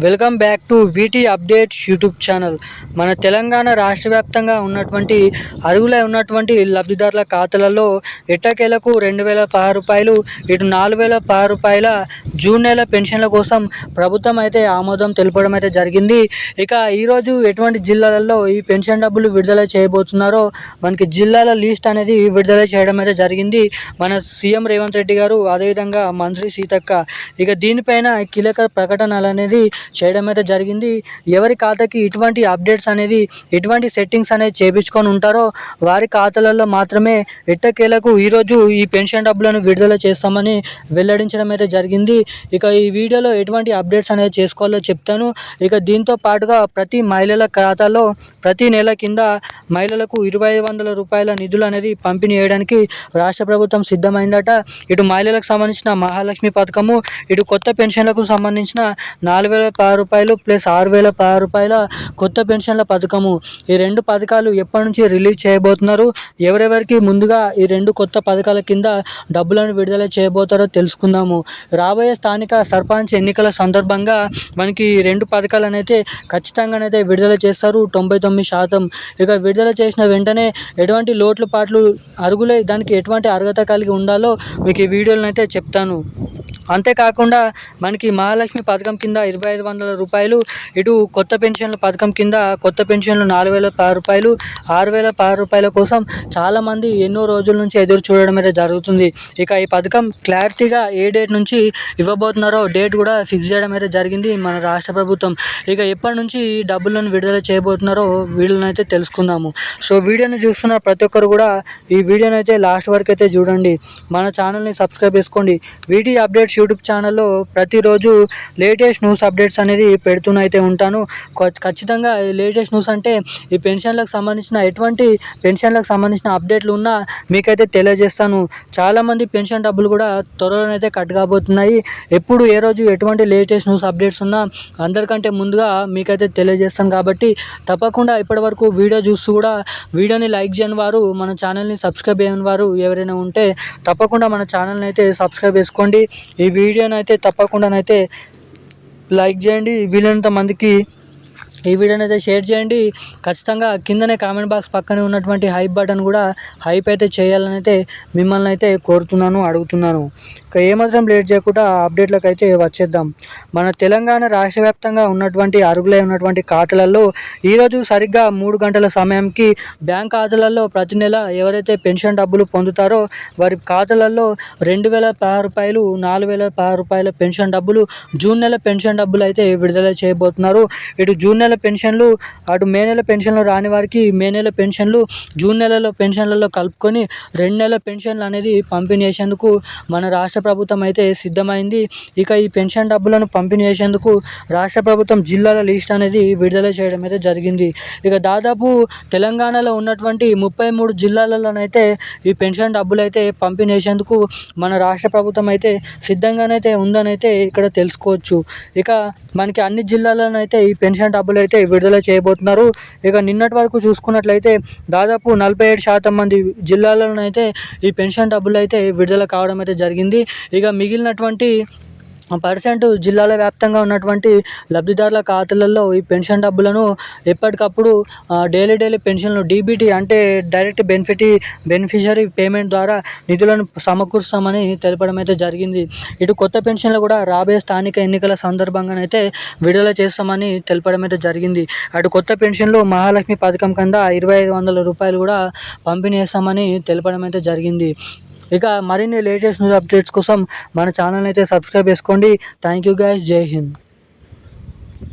Welcome back to VT updates YouTube channel. మన తెలంగాణ రాష్ట్ర వ్యాప్తంగా ఉన్నటువంటి అరువులై ఉన్నటువంటి లబ్ధిదారుల ఖాతాలలో ఎట్టకేలకు రెండు వేల పదహారు రూపాయలు ఇటు నాలుగు వేల పది రూపాయల జూన్ నెల పెన్షన్ల కోసం ప్రభుత్వం అయితే ఆమోదం తెలపడం అయితే జరిగింది. ఇక ఈరోజు ఎటువంటి జిల్లాలలో ఈ పెన్షన్ డబ్బులు విడుదల చేయబోతున్నారో మనకి జిల్లాల లిస్ట్ అనేది విడుదల చేయడం అయితే జరిగింది. మన సీఎం రేవంత్ రెడ్డి గారు అదేవిధంగా మంత్రి సీతక్క. ఇక దీనిపైన కీలక ప్రకటనలు అనేది చేయడం అయితే జరిగింది. ఎవరి ఖాతాకి ఇటువంటి అప్డేట్స్ అనేది ఎటువంటి సెట్టింగ్స్ అనేది చేపించుకొని ఉంటారో వారి ఖాతాలలో మాత్రమే ఎట్టకేలకు ఈరోజు ఈ పెన్షన్ డబ్బులను విడుదల చేస్తామని వెల్లడించడం అయితే జరిగింది. ఇక ఈ వీడియోలో ఎటువంటి అప్డేట్స్ అనేది చేసుకోవాలో చెప్తాను. ఇక దీంతో పాటుగా ప్రతి మహిళల ఖాతాలో ప్రతి నెల కింద మహిళలకు ఇరవై ఐదు వందల రూపాయల నిధులు అనేది పంపిణీ చేయడానికి రాష్ట్ర ప్రభుత్వం సిద్ధమైందట. ఇటు మహిళలకు సంబంధించిన మహాలక్ష్మి పథకము ఇటు కొత్త పెన్షన్లకు సంబంధించిన నాలుగు వేల పది రూపాయలు ప్లస్ ఆరు వేల పది రూపాయల కొత్త పెన్షన్ల పథకము. ఈ రెండు పథకాలు ఎప్పటి నుంచి రిలీజ్ చేయబోతున్నారు? ఎవరెవరికి ముందుగా ఈ రెండు కొత్త పథకాల కింద డబ్బులను విడుదల చేయబోతారో తెలుసుకుందాము. రాబోయే స్థానిక సర్పంచ్ ఎన్నికల సందర్భంగా మనకి ఈ రెండు పథకాలనైతే ఖచ్చితంగానైతే విడుదల చేస్తారు తొంభై తొమ్మిది శాతం. ఇక విడుదల చేసిన వెంటనే ఎటువంటి లోట్లు పాట్లు అరుగులే దానికి ఎటువంటి అర్హత కలిగి ఉండాలో మీకు ఈ వీడియోలను అయితే చెప్తాను. అంతేకాకుండా మనకి మహాలక్ష్మి పథకం కింద ఇరవై ఐదు వందల రూపాయలు ఇటు కొత్త పెన్షన్ల పథకం కింద కొత్త పెన్షన్లు నాలుగు వేల పది రూపాయలు ఆరు వేల పది రూపాయల కోసం చాలామంది ఎన్నో రోజుల నుంచి ఎదురు చూడడం అయితే జరుగుతుంది. ఇక ఈ పథకం క్లారిటీగా ఏ డేట్ నుంచి ఇవ్వబోతున్నారో డేట్ కూడా ఫిక్స్ చేయడం అయితే జరిగింది మన రాష్ట్ర ప్రభుత్వం. ఇక ఎప్పటి నుంచి ఈ డబ్బులను విడుదల చేయబోతున్నారో వీళ్ళని అయితే తెలుసుకుందాము. సో వీడియోని చూస్తున్న ప్రతి ఒక్కరు కూడా ఈ వీడియోని అయితే లాస్ట్ వరకు అయితే చూడండి. మన ఛానల్ని సబ్స్క్రైబ్ చేసుకోండి. వీటి అప్డేట్స్ యూట్యూబ్ ఛానల్లో ప్రతిరోజు లేటెస్ట్ న్యూస్ అప్డేట్స్ అనేది పెడుతూనే అయితే ఉంటాను ఖచ్చితంగా లేటెస్ట్ న్యూస్ అంటే ఈ పెన్షన్లకు సంబంధించిన ఎటువంటి పెన్షన్లకు సంబంధించిన అప్డేట్లు ఉన్నా మీకైతే తెలియజేస్తాను. చాలామంది పెన్షన్ డబ్బులు కూడా త్వరలోనైతే కట్ కాబోతున్నాయి ఎప్పుడు ఏ రోజు ఎటువంటి లేటెస్ట్ న్యూస్ అప్డేట్స్ ఉన్నా అందరికంటే ముందుగా మీకైతే తెలియజేస్తాను కాబట్టి తప్పకుండా ఇప్పటివరకు వీడియో చూస్తూ కూడా వీడియోని లైక్ చేయని వారు మన ఛానల్ని సబ్స్క్రైబ్ చేయని వారు ఎవరైనా ఉంటే తప్పకుండా మన ఛానల్ని అయితే సబ్స్క్రైబ్ చేసుకోండి. ఈ వీడియోని అయితే తప్పకుండానైతే లైక్ చేయండి వీలైనంత మందికి ఈ వీడియోని అయితే షేర్ చేయండి. ఖచ్చితంగా కిందనే కామెంట్ బాక్స్ పక్కనే ఉన్నటువంటి హైప్ బటన్ కూడా హైప్ అయితే చేయాలని అయితే మిమ్మల్ని అయితే కోరుతున్నాను అడుగుతున్నాను. ఇక ఏమాత్రం లేట్ చేయకుండా అప్డేట్లకు అయితే వచ్చేద్దాం. మన తెలంగాణ రాష్ట్ర వ్యాప్తంగా ఉన్నటువంటి అరుగులై ఉన్నటువంటి ఖాతాలలో ఈరోజు సరిగ్గా మూడు గంటల సమయంకి బ్యాంక్ ఖాతాలలో ప్రతి నెల ఎవరైతే పెన్షన్ డబ్బులు పొందుతారో వారి ఖాతాలలో రెండు వేల పదహారు రూపాయలు నాలుగు వేల పది రూపాయల పెన్షన్ డబ్బులు జూన్ నెల పెన్షన్ డబ్బులు అయితే విడుదల చేయబోతున్నారు. ఇటు జూన్ నెల పెన్షన్లు అటు మే నెల పెన్షన్లు రాని వారికి మే నెల పెన్షన్లు జూన్ నెలలో పెన్షన్లలో కలుపుకొని రెండు నెలల పెన్షన్లు అనేది పంపిణీ చేసేందుకు మన రాష్ట్ర ప్రభుత్వం అయితే సిద్ధమైంది. ఇక ఈ పెన్షన్ డబ్బులను పంపిణీ చేసేందుకు రాష్ట్ర ప్రభుత్వం జిల్లాల లిస్ట్ అనేది విడుదల చేయడం అయితే జరిగింది. ఇక దాదాపు తెలంగాణలో ఉన్నటువంటి ముప్పై మూడు జిల్లాలలోనైతే ఈ పెన్షన్ డబ్బులు అయితే పంపిణీ చేసేందుకు మన రాష్ట్ర ప్రభుత్వం అయితే సిద్ధంగానైతే ఉందనైతే ఇక్కడ తెలుసుకోవచ్చు. ఇక మనకి అన్ని జిల్లాల్లోనైతే ఈ పెన్షన్ డబ్బులు అయితే విడుదల చేయబోతున్నారు. ఇక నిన్నటి వరకు చూసుకున్నట్లయితే దాదాపు నలభై ఏడు శాతం మంది జిల్లాల్లోనైతే ఈ పెన్షన్ డబ్బులు అయితే విడుదల కావడం అయితే జరిగింది. ఇక మిగిలినటువంటి పర్సెంట్ జిల్లాల వ్యాప్తంగా ఉన్నటువంటి లబ్ధిదారుల ఖాతాలలో ఈ పెన్షన్ డబ్బులను ఎప్పటికప్పుడు డైలీ డైలీ పెన్షన్లు డీబీటీ అంటే డైరెక్ట్ బెనిఫిట్ బెనిఫిషరీ పేమెంట్ ద్వారా నిధులను సమకూరుస్తామని తెలపడం అయితే జరిగింది. ఇటు కొత్త పెన్షన్లు కూడా రాబోయే స్థానిక ఎన్నికల సందర్భంగానైతే విడుదల చేస్తామని తెలపడం అయితే జరిగింది. అటు కొత్త పెన్షన్లు మహాలక్ష్మి పథకం కింద ఇరవై ఐదు వందల రూపాయలు కూడా పంపిణీ చేస్తామని తెలపడం అయితే జరిగింది. ఇక మరిన్ని లేటెస్ట్ న్యూస్ అప్డేట్స్ కోసం మన ఛానల్ అయితే సబ్స్క్రైబ్ చేసుకోండి. థ్యాంక్ యూ గైస్ జై హింద్.